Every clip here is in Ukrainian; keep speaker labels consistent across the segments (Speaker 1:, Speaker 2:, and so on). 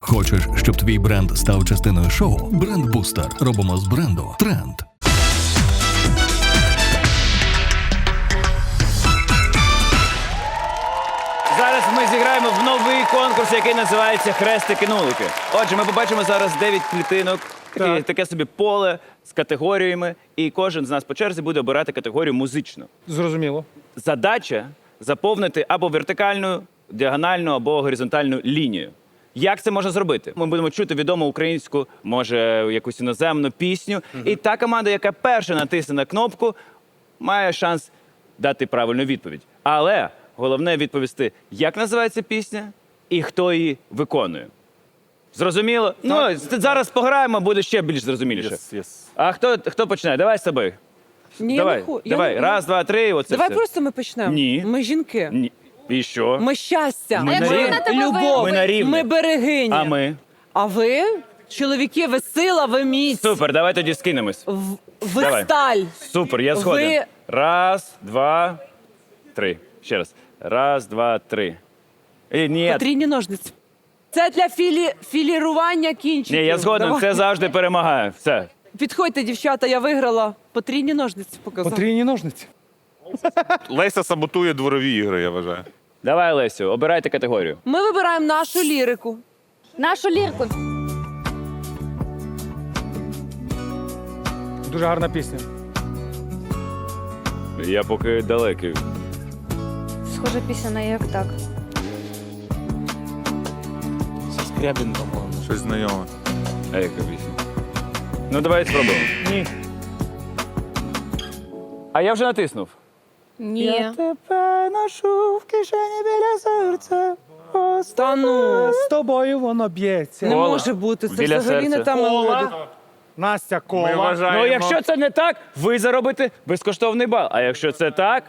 Speaker 1: Хочеш, щоб твій бренд став частиною шоу? Бренд-бустер. Робимо з бренду тренд.
Speaker 2: Зараз ми зіграємо в новий конкурс, який називається Хрестики-нулики. Отже, ми побачимо зараз 9 клітинок, таке, таке собі поле з категоріями, і кожен з нас по черзі буде обирати категорію музично.
Speaker 3: Зрозуміло.
Speaker 2: Задача заповнити або вертикальну, діагональну, або горизонтальну лінію. Як це можна зробити? Ми будемо чути відому українську, може, якусь іноземну пісню. І та команда, яка перша натисне на кнопку, має шанс дати правильну відповідь. Але головне відповісти, як називається пісня і хто її виконує. Зрозуміло? Ну, з- зараз пограємо, буде ще більш зрозуміліше. А хто, хто починає? Давай з тобою.
Speaker 4: Ні,
Speaker 2: давай,
Speaker 4: я не ху- я
Speaker 2: давай.
Speaker 4: не-
Speaker 2: Раз, два, три. Оце
Speaker 4: Давай
Speaker 2: все.
Speaker 4: просто ми почнемо.
Speaker 2: Ні.
Speaker 4: Ми жінки.
Speaker 2: Ні. І що?
Speaker 4: Ми щастя.
Speaker 2: Ми на рівні.
Speaker 4: любов.
Speaker 2: Ми на рівні.
Speaker 4: Ми берегині.
Speaker 2: А ми?
Speaker 4: А ви? Чоловіки, ви сила, ви міць.
Speaker 2: Супер, давай тоді скинемось.
Speaker 4: В- Ви
Speaker 2: Давай.
Speaker 4: сталь.
Speaker 2: Супер, я згоден.
Speaker 4: Ви-
Speaker 2: Раз, два, три. Ще раз. Раз, два, три. І, ні,
Speaker 4: Потрійні ножниці. Це для філі... філірування кінчиків.
Speaker 2: ні, я згоден,
Speaker 4: Давай.
Speaker 2: це завжди перемагає. Все.
Speaker 4: Підходьте, дівчата, я виграла. Потрійні ножниці показала.
Speaker 3: Потрійні ножниці.
Speaker 5: Леся саботує дворові ігри, я вважаю.
Speaker 2: Давай, Лесю, обирайте категорію.
Speaker 4: Ми вибираємо нашу лірику.
Speaker 6: Нашу лірку.
Speaker 3: Дуже гарна пісня.
Speaker 2: Я поки далекий.
Speaker 6: Схожа пісня на як так.
Speaker 7: Скрябін, по-моєму.
Speaker 5: Щось знайоме.
Speaker 2: А яка пісня? Ну, давай спробуємо.
Speaker 3: Ні.
Speaker 2: А я вже натиснув.
Speaker 6: Ні.
Speaker 3: Я тебе ношу в кишені біля серця.
Speaker 4: Та ну.
Speaker 3: З тобою воно б'ється.
Speaker 4: Не
Speaker 2: Кола.
Speaker 4: може бути. Це
Speaker 2: Біля
Speaker 4: взагалі не
Speaker 2: серця.
Speaker 4: та мелодія.
Speaker 3: Настя кола.
Speaker 5: Ми вважаємо.
Speaker 2: Ну, якщо це не так, ви заробите безкоштовний бал. А якщо це так,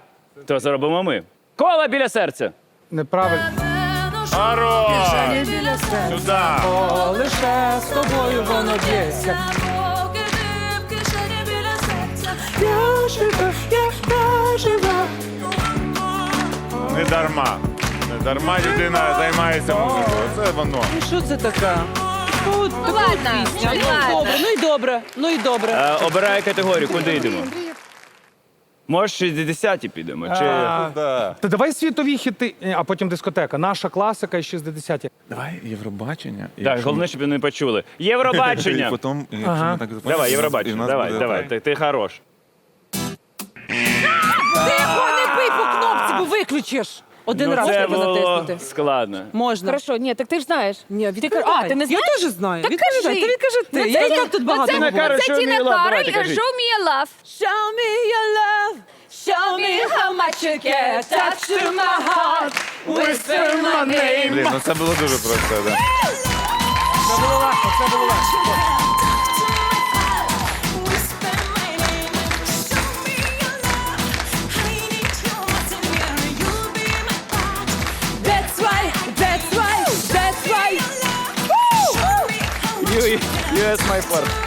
Speaker 2: то заробимо ми. Кола біля серця.
Speaker 3: Неправильно.
Speaker 5: Хорош! Сюди!
Speaker 4: О, лише з тобою воно б'ється.
Speaker 5: Не дарма. Не дарма людина займається музикою. Це воно.
Speaker 4: Ну що це таке? Ну, така
Speaker 6: ладно,
Speaker 4: пісня.
Speaker 6: ну,
Speaker 4: Ну,
Speaker 6: ладно.
Speaker 4: добре, ну і добре, ну і добре.
Speaker 2: Е, обирай категорію, куди йдемо. Може, 60 ті підемо. Чи...
Speaker 3: А,
Speaker 5: Да.
Speaker 3: Та давай світові хіти, Ні, а потім дискотека. Наша класика і 60-ті.
Speaker 5: Давай Євробачення.
Speaker 2: Так, головне, щоб не почули. Євробачення.
Speaker 5: І потім, якщо ми так запам'ятаємо,
Speaker 2: Давай,
Speaker 5: і
Speaker 2: Євробачення.
Speaker 5: нас
Speaker 2: Давай,
Speaker 5: буде
Speaker 2: давай. Ти, ти хорош.
Speaker 4: Бо. Один
Speaker 2: ну,
Speaker 4: раз
Speaker 2: це
Speaker 4: треба
Speaker 2: було
Speaker 4: натиснути.
Speaker 2: складно.
Speaker 4: Можна.
Speaker 6: Хорошо, ні, так ти ж знаєш.
Speaker 4: Ні,
Speaker 6: Ти а, ти не знаєш?
Speaker 4: Я теж знаю.
Speaker 6: Так
Speaker 4: відкривай.
Speaker 6: кажи.
Speaker 4: Ти відкажи ти.
Speaker 6: Ну,
Speaker 4: Я і так тут багато
Speaker 2: Тіна
Speaker 4: говорю.
Speaker 2: Кароль,
Speaker 6: Це
Speaker 2: show me
Speaker 6: Тіна
Speaker 2: your love.
Speaker 6: Кароль,
Speaker 2: Давайте, кажіть.
Speaker 6: Show me your love.
Speaker 4: Show me your love. Show me how much you care. Touch to my heart. Whisper my name.
Speaker 5: Блін, ну це було дуже просто, так.
Speaker 3: Це було легко, це було легко.
Speaker 2: Yes.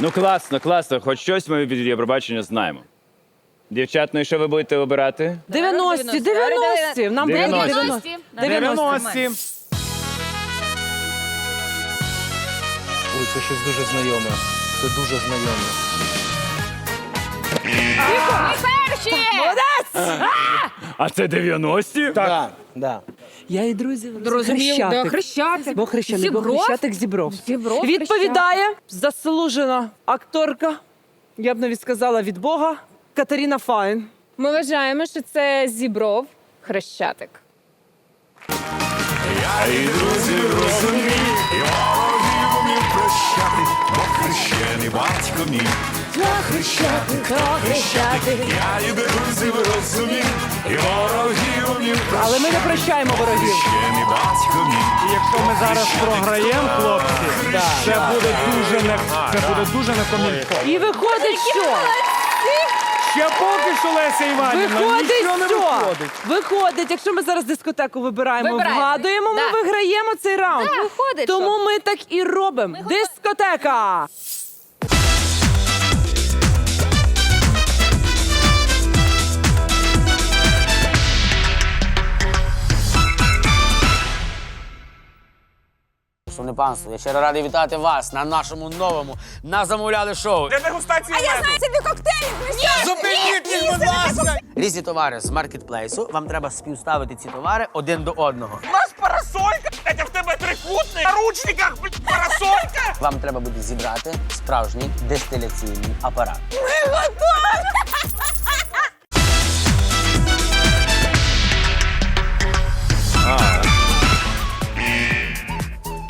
Speaker 2: Ну класно, класно. Хоч щось ми від Євробачення знаємо. Дівчат, ну і що ви будете обирати?
Speaker 4: 90, 90. Нам буде
Speaker 2: 90.
Speaker 4: 90.
Speaker 3: 90.
Speaker 7: Ой, це щось дуже знайоме. Це дуже знайоме.
Speaker 2: А це 90-ті?
Speaker 7: Так, да.
Speaker 4: Я і друзі.
Speaker 6: Зрозумів, да,
Speaker 4: Хрещатик.
Speaker 6: Хрещатик.
Speaker 4: Бо хрещений, бо
Speaker 6: Зібров?
Speaker 4: хрещатик зібров.
Speaker 6: Зібров,
Speaker 4: Відповідає заслужена акторка, я б навіть сказала від Бога, Катерина Файн.
Speaker 6: Ми вважаємо, що це зібров хрещатик.
Speaker 8: Хрещений батько мій, хрещатик, хрещатик, я і друзів розумів, і ворогів мій
Speaker 4: Але ми не прощаємо ворогів.
Speaker 8: Хрещений батько мій.
Speaker 3: І якщо ми зараз програємо, хлопці, це буде дуже не це буде дуже некомільфо.
Speaker 4: І виходить, що?
Speaker 3: Ще поки що Леся Іванівна,
Speaker 4: Виходить,
Speaker 3: нічого не
Speaker 4: що?
Speaker 3: виходить.
Speaker 4: Виходить, якщо ми зараз дискотеку вибираємо,
Speaker 6: Вибираємо.
Speaker 4: вгадуємо, ми
Speaker 6: Да.
Speaker 4: виграємо цей раунд.
Speaker 6: Да, виходить,
Speaker 4: Тому
Speaker 6: що?
Speaker 4: ми так і робимо. Дискотека!
Speaker 9: Панство, я щиро радий вітати вас на нашому новому на замовляли шоу.
Speaker 4: А я знаю собі коктейлі.
Speaker 9: Зупиніть їх, будь ласка! Різні товари з маркетплейсу. Вам треба співставити ці товари один до одного.
Speaker 3: У нас парасолька, блядь, в тебе трикутник на ручниках, блядь, парасолька.
Speaker 9: Вам треба буде зібрати справжній дистиляційний апарат.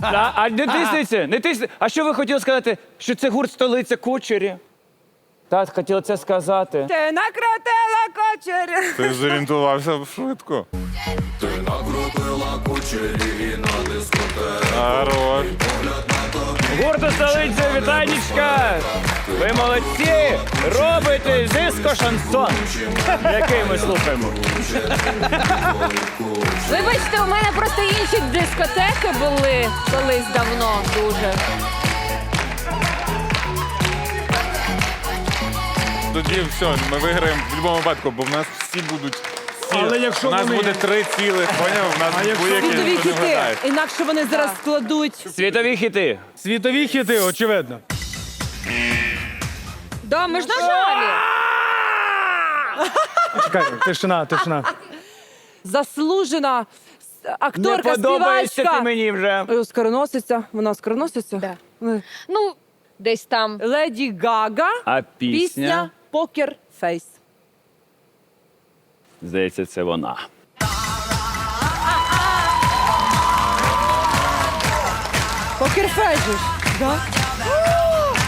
Speaker 2: А, а не тиснеться, не тиснеться. А що ви хотіли сказати? Що це гурт столиця кучері? Так, хотіла це сказати.
Speaker 4: Ти накрутила кочері.
Speaker 5: Ти зорієнтувався швидко.
Speaker 8: Ти накрутила кучері і на дискотеку.
Speaker 5: Хорош.
Speaker 2: Гурту столиця, вітанічка! Ви молодці! Робите диско шансон, який ми слухаємо.
Speaker 6: Вибачте, у мене просто інші дискотеки були колись давно дуже.
Speaker 5: Тоді все, ми виграємо в будь-якому випадку, бо в нас всі будуть. Всі.
Speaker 3: Але якщо
Speaker 5: у нас
Speaker 3: вони-
Speaker 5: буде три цілих, поняв? У нас
Speaker 3: якщо
Speaker 5: будь-які
Speaker 4: Світові
Speaker 5: ніхто не
Speaker 4: хіти.
Speaker 5: вгадає.
Speaker 4: Інакше вони зараз складуть.
Speaker 2: Світові хіти.
Speaker 3: Світові хіти, очевидно.
Speaker 6: Да, ми ж нажали.
Speaker 3: Чекай, тишина, тишина.
Speaker 4: Заслужена с-
Speaker 2: Не
Speaker 4: акторка,
Speaker 2: подобаєшся ти
Speaker 4: співачка.
Speaker 2: мені вже.
Speaker 4: Ой, Скороносиця. Вона скороносиця?
Speaker 6: Да.
Speaker 4: Е.
Speaker 6: Ну, десь там.
Speaker 4: Леді Гага.
Speaker 2: А пісня?
Speaker 4: Пісня Покер Фейс.
Speaker 2: Здається, це вона.
Speaker 4: Покер Фейс же ж, да?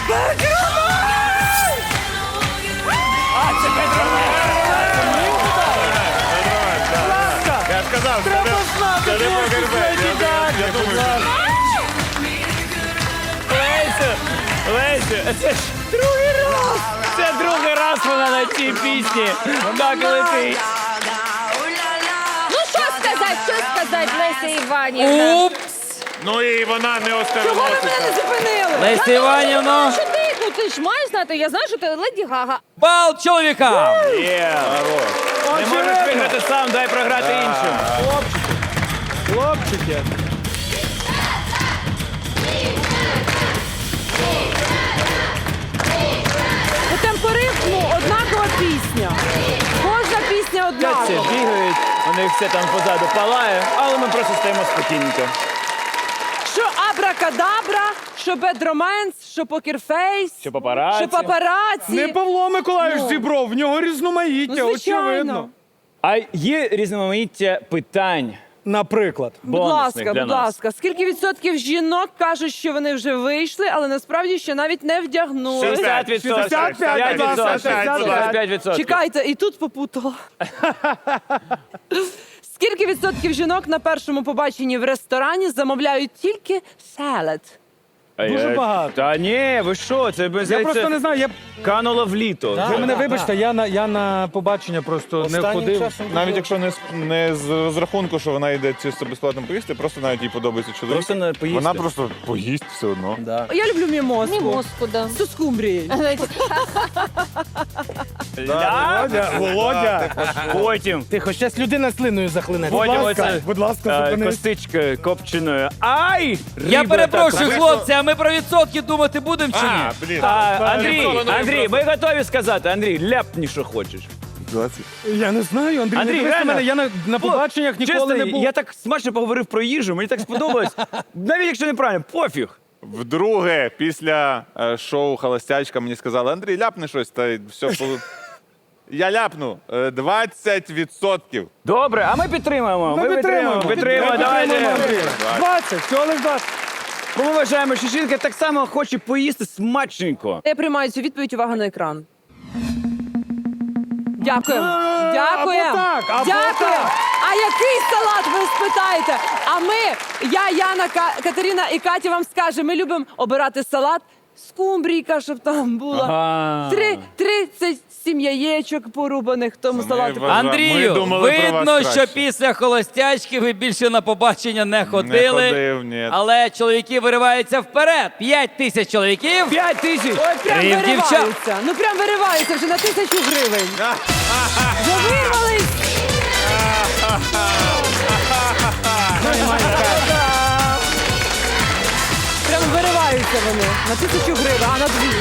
Speaker 5: Я
Speaker 2: на цій пісні. Так летить.
Speaker 6: Ну що сказати, що сказати, Леся Іванівна?
Speaker 5: ну і вона не
Speaker 4: Чого ви мене не зупинили?
Speaker 9: Леся Іванівна,
Speaker 6: Що ти? Ну ти ж маєш знати, я знаю, що ти Леді Гага.
Speaker 9: бал чоловіка!
Speaker 2: Є. Не можеш виграти сам, дай програти іншим.
Speaker 3: Хлопчики.
Speaker 4: Однакова.
Speaker 2: бігають, у них все там позаду палає, але ми просто стоїмо спокійненько.
Speaker 4: Що абракадабра, що бедроменс, що покерфейс,
Speaker 2: Що папараці.
Speaker 4: що папараці.
Speaker 3: Не Павло Миколаївич
Speaker 4: Ну.
Speaker 3: зібров, в нього різноманіття,
Speaker 4: Ну, звичайно.
Speaker 3: очевидно.
Speaker 2: А є різноманіття питань.
Speaker 3: Наприклад.
Speaker 4: Будь
Speaker 2: бонусних
Speaker 4: ласка,
Speaker 2: для
Speaker 4: будь
Speaker 2: нас.
Speaker 4: ласка, скільки відсотків жінок кажуть, що вони вже вийшли, але насправді ще навіть не вдягнули.
Speaker 2: 60 відсотків.
Speaker 3: 65,
Speaker 2: 65 відсотків.
Speaker 4: Чекайте, і тут попутала. Скільки відсотків жінок на першому побаченні в ресторані замовляють тільки селед?
Speaker 3: Дуже багато.
Speaker 2: Та ні, ви що? Це без
Speaker 3: Я просто не знаю, я
Speaker 2: кануло в літо.
Speaker 3: ви мене вибачте, я на я на побачення просто не
Speaker 9: Останнім
Speaker 3: ходив.
Speaker 9: часом
Speaker 5: Навіть якщо не, з- не з розрахунку, що вона йде чисто безплатно поїсти, просто навіть їй подобається чоловік.
Speaker 2: Просто не поїсти.
Speaker 5: Вона просто поїсть все одно.
Speaker 9: Да.
Speaker 4: Я люблю мімозку.
Speaker 6: Ні мозку, да.
Speaker 4: З скумбрією.
Speaker 2: Да?
Speaker 3: Володя, Володя.
Speaker 2: Потім.
Speaker 7: Ти хоч щас людина слиною захлине.
Speaker 2: Потім
Speaker 3: Будь ласка,
Speaker 2: оце,
Speaker 3: будь ласка,
Speaker 2: е,
Speaker 3: зупинись.
Speaker 2: Костичка копченою. Ай!
Speaker 9: Я перепрошую, хлопці, а ми про відсотки думати будемо чи ні?
Speaker 5: А, блін.
Speaker 2: А, Андрій, Андрій, ми готові сказати. Андрій, ляпні, що хочеш.
Speaker 3: Я не знаю, Андрій,
Speaker 2: Андрій,
Speaker 3: не
Speaker 2: реально.
Speaker 3: мене, я на, на побаченнях ніколи
Speaker 2: Чесно,
Speaker 3: не був.
Speaker 2: я так смачно поговорив про їжу, мені так сподобалось. Навіть якщо неправильно, пофіг.
Speaker 5: Вдруге, після е, шоу Холостячка мені сказали, Андрій, ляпни щось, та й все. полу- Я ляпну е, 20%.
Speaker 2: Добре, а ми підтримуємо.
Speaker 3: Ми підтримуємо.
Speaker 2: Підтримуємо, давайте.
Speaker 3: Андрія. 20, всього лиш 20.
Speaker 2: Бо ми вважаємо, що жінка так само хоче поїсти смачненько.
Speaker 4: Я приймаю цю відповідь. Увага на екран. Дякуємо. Дякуємо.
Speaker 3: або так, або
Speaker 4: Дякуємо.
Speaker 3: так.
Speaker 4: А який салат ви спитаєте? А ми, я, Яна, Ка- Катерина і Катя вам скаже, ми любимо обирати салат. Скумбрійка, щоб там була.
Speaker 2: Ага.
Speaker 4: Три, 37 яєчок порубаних в тому
Speaker 5: ми
Speaker 9: Андрію,
Speaker 5: думали про вас
Speaker 9: видно, що
Speaker 5: краще.
Speaker 9: після холостячки ви більше на побачення не ходили.
Speaker 5: ходив, ні.
Speaker 9: Але чоловіки вириваються вперед. П'ять тисяч чоловіків.
Speaker 2: П'ять тисяч!
Speaker 4: Ой, прям
Speaker 9: Рів дівчат.
Speaker 4: вириваються. Ну прям вириваються вже на тисячу гривень. Вже Катаються вони на тисячу гривень, а на дві.